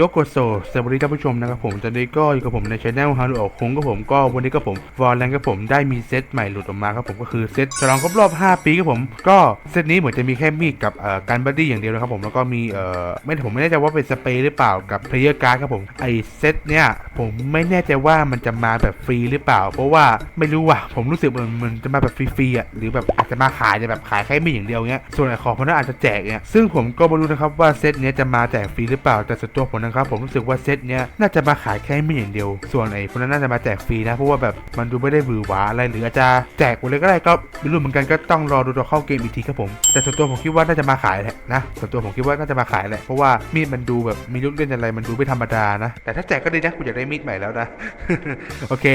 ยกโกโซสวัสดีท่านผู้ชมนะครับผมตอนนี้ก็อยู่กับผมในช anel ฮารุโอะคงกับผมก็วันนี้ก็ผมวอลแลนกับผมได้มีเซตใหม่หลุดออกมาครับผมก็คือเซตฉลองครบรอบ 5 ปีครับผม ก็เซตนี้เหมือนจะมีแค่มีดกับการบัดดี้อย่างเดียวนะครับผมแล้วก็มีเอ่อไม่ผมไม่แน่ใจว่าเป็นสเปรย์หรือเปล่ากับเพลเยอร์การ์ดครับผมไอเซตเนี้ยผมไม่แน่ใจว่ามันจะมาแบบฟรีหรือเปล่า เพราะว่าไม่รู้ว่ะผมรู้สึกเหมือนมันจะมาแบบฟรีๆอะหรือแบบอาจจะมาขายแต่แบบขายแค่มีดอย่างเดียวเงี้ยส่วนไอของพวกนั้นอาจจะแจกเงี้ยซึ่งผมก็ไม่รู้นะครับว่าเซตเนี้ยจะมาแจกฟรีหรือเปล่าแต่ส่วนตัวผมนะครับผมรู้สึกว่าเซตเนี้ยน่าจะมาขายแค่ไมีดอย่างเดียว ส่วนไอพวกนั้นน่าจะมาแจกฟรีนะเพราะว่าแบบมันดูไม่ได้หวือหวาอะไรหรืออาจจะแจกหมดเลยก็ได้ก็ไม่รู้เหมือนกันก็ต้องรอดูตัวเข้าเกมอีกทีครับผมแต่ส่วนตัวผมคิดว่าน่าจะมาขายแหละนะส่วนตัวผมคิดว่าน่าจะมาขายแหละเพราะว่ามีดมันดูแบบมีลูกเล่นอะไรมันดูไม่ธรรมดานะแต่ถ้าแจกก็ดีนะกูอยากได้มีดใหม่แล้วนะโอเค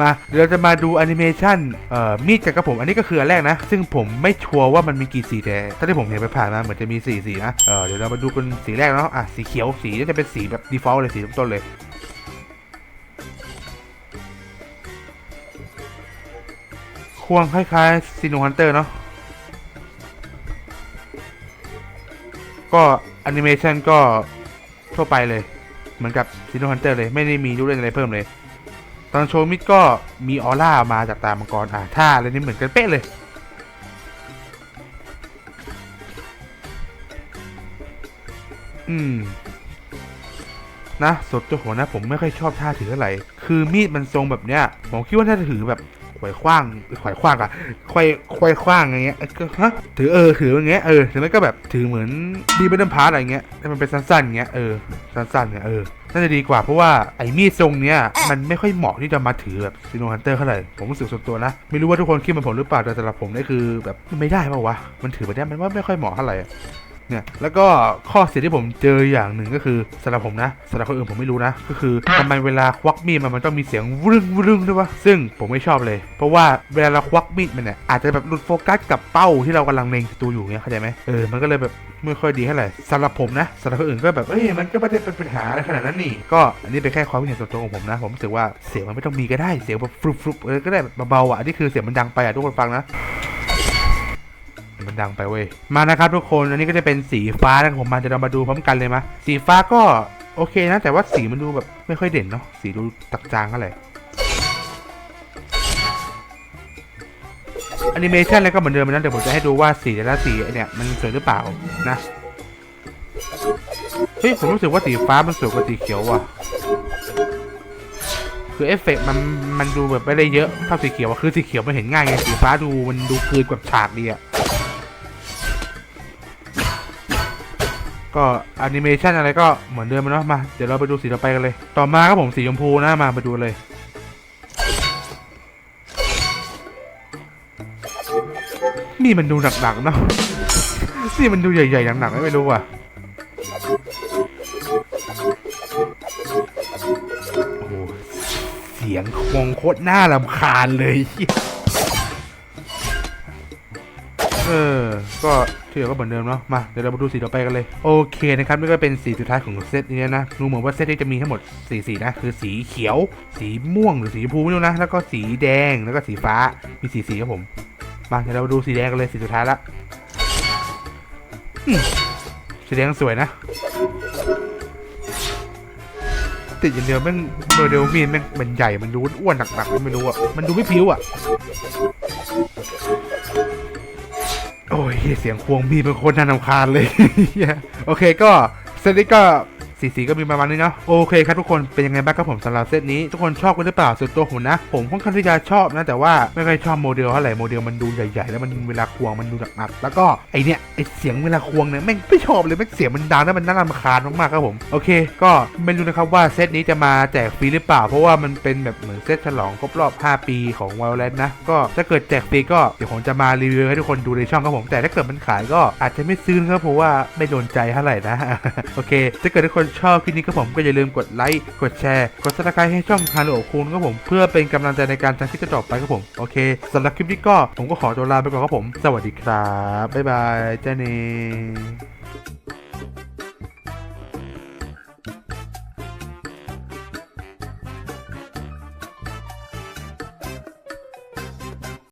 มาเดี๋ยวเราจะมาดูแอนิเมชันเอ่อมีดกันครับผมอันนี้ก็คืออันแรกนะ ซึ่งผมไม่ชัวร์ว่ามันมีกี่สีแต่ถ้าที่ผมเห็นไปผ่านมาเหมือนจะมีสีสีนะเออเดี๋ยวเรามาดูกันสีแรกเนาะอะสีเขียวสีน่าจะเป็นสีแบบ default เลยสีต้นๆเลยควงคล้ายๆซีโนฮันเตอร์เนาะก็แอนิเมชันก็ทั่วไปเลย เหมือนกับซีโนฮันเตอร์เลย ไม่ได้มีลูกเล่นอะไรเพิ่มเลย ตอนโชว์มิดก็มีออร่ามาจากตามังกรอะท่าอะไรนี่เหมือนกันเป๊ะเลยอืม นะสดตัวหัวนะผมไม่ค่อยชอบท่าถืออะไรคือมีดมันทรงแบบเนี้ยผมคิดว่าน่าจะถือแบบขวายคว้างขวายคว้างอะควายควายคว้างอย่างเงี้ยเออก็ฮะถือเออถืออย่างเงี้ยเออหรือไม่ก็แบบถือเหมือนดีเบนพาร์อะไรเงี้ยให้มันเป็นสั้นๆอย่างเงี้ยเออสั้นๆเนี่ยเออน่าจะดีกว่าเพราะว่าไอ้มีดทรงเนี้ยมันไม่ค่อยเหมาะที่จะมาถือแบบซีโนฮันเตอร์เท่าไหร่ผมรู้สึกส่วนตัวนะ ไม่รู้ว่าทุกคนคิดเหมือนผมหรือเปล่าแต่สำหรับผมนี่คือแบบไม่ได้ป่าวะมันถือไปได้มันว่าไม่ค่อยเหมาะเท่าไหร่อะ เนี่ยแล้วก็ข้อเสียที่ผมเจออย่างหนึ่งก็คือสำหรับผมนะสำหรับคนอื่นผมไม่รู้นะ ก็คือทำไมเวลาควักมีดมันมันต้องมีเสียงวึ่งวึ่งด้วยวะซึ่งผมไม่ชอบเลย เพราะว่าเวลาเราควักมีดมันเนี่ยอาจจะแบบหลุดโฟกัสกับเป้าที่เรากำลังเล็งศัตรูอยู่เงี้ยเข้าใจไหมเออมันก็เลยแบบไม่ค่อยดีเท่าไหร่สำหรับผมนะสำหรับคนอื่นก็แบบเอ้ยมันก็ไม่ได้เป็นปัญหาอะไรขนาดนั้นนี่ก็อันนี้เป็นแค่ความคิดเห็นส่วนตัวของผมนะ ผมรู้สึกว่าเสียงมันไม่ต้องมีก็ได้เสียงแบบฟลุปฟลุปเออก็ได้แบบเบาๆอะนนี่คือเสียงมันดังไปอะทุกคนฟังนะ มันดังไปเว้ย มานะครับทุกคน อันนี้ก็จะเป็นสีฟ้านะผมมาเดี๋ยวเรามาดูพร้อมกันเลยมะ สีฟ้าก็โอเคนะ แต่ว่าสีมันดูแบบไม่ค่อยเด่นเนาะ สีดูตักจางเท่าไหร่แอนิเมชันแล้วก็เหมือนเดิมนะเดี๋ยวผมจะให้ดูว่าสีแต่ละสีเนี่ยมันสวยหรือเปล่านะเฮ้ยผมรู้สึกว่าสีฟ้ามันสวยกว่าสีเขียวว่ะคือเอฟเฟกต์มันมันดูแบบไม่ได้เยอะเท่าสีเขียวว่ะคือสีเขียวมันเห็นง่ายไงสีฟ้าดูมันดูคืนกว่าฉากดีอะ ก็แอนิเมชันอะไรก็เหมือนเดิมเนาะมาเดี๋ยวเราไปดูสีต่อไปกันเลย ต่อมาครับผมสีชมพูนะมาไปดูเลยนี่มันดูหนักๆเนาะนี่มันดูใหญ่ๆหนักๆไม่รู้ว่ะโอ้เสียงคงโคตรน่ารำคาญเลย เออ ก็ที่เหลือก็เหมือนเดิมเนาะ มา เดี๋ยวเรามาดูสีต่อไปกันเลย โอเคนะครับ นี่ก็เป็นสีสุดท้ายของเซตนี้นะดูเหมือนว่าเซตนี้จะมีทั้งหมดสีสีนะ คือสีเขียว สีม่วงหรือสีชมพูไม่รู้นะ แล้วก็สีแดง แล้วก็สีฟ้า มีสีสีครับผม มา เดี๋ยวเรามาดูสีแดงกันเลย สีสุดท้ายละสีแดงสวยนะ ติดอย่างเดียวแม่งโมเดลมีดแม่งมันใหญ่ มันดูอ้วนหนักๆ ไม่รู้อะ มันดูไม่พิ้วอะ โอ้ยเสียงควงมีเป็นคนน่ารำคาญเลย โอเคก็เซตนี้ก็ สีสีก็มีประมาณนี้เนาะโอเคครับทุกคนเป็นยังไงบ้างครับผมสำหรับเซตนี้ ทุกคนชอบกันหรือเปล่าส่วนตัวผมนะ ผมค่อนข้างที่จะชอบนะแต่ว่าไม่ค่อยชอบโมเดลเท่าไหร่โมเดลมันดูใหญ่ๆ แล้วมันเวลาควงมันดูหนักๆแล้วก็ไอเนี้ยไอเสียงเวลาควงเนี่ยแม่งไม่ชอบเลยแม่งเสียงมันดังแล้วมันน่ารำคาญมากๆครับผมโอเค ก็ไม่รู้นะครับว่าเซตนี้จะมาแจกฟรีหรือเปล่า เพราะว่ามันเป็นแบบเหมือนเซตฉลองครบรอบ 5 ปีของ w i l d l a n นะก็ถ้าเกิดแจกฟรีก็เดี๋ยวผมจะมารีวิวให้ทุกคนดูในช่องครับผมแต่ถ้าเกิดมันขายก็อาจจะไม่ซื้อครับเพราะว่าไม่โดนใจเท่าไหร่นะโอเคถ้าเกิดทุกคนชอบคลิปนี้ก็ผมก็อย่าลืมกดไลค์ กดแชร์ กดซับสไครต์ให้ช่องฮารุโอคูนก็ผม เพื่อเป็นกำลังใจในการทำคลิปต่อไปครับผม โอเคสำหรับคลิปนี้ก็ผมก็ขอตัวลาไปก่อนครับผม สวัสดีครับ บ๊ายบายเจ้าเน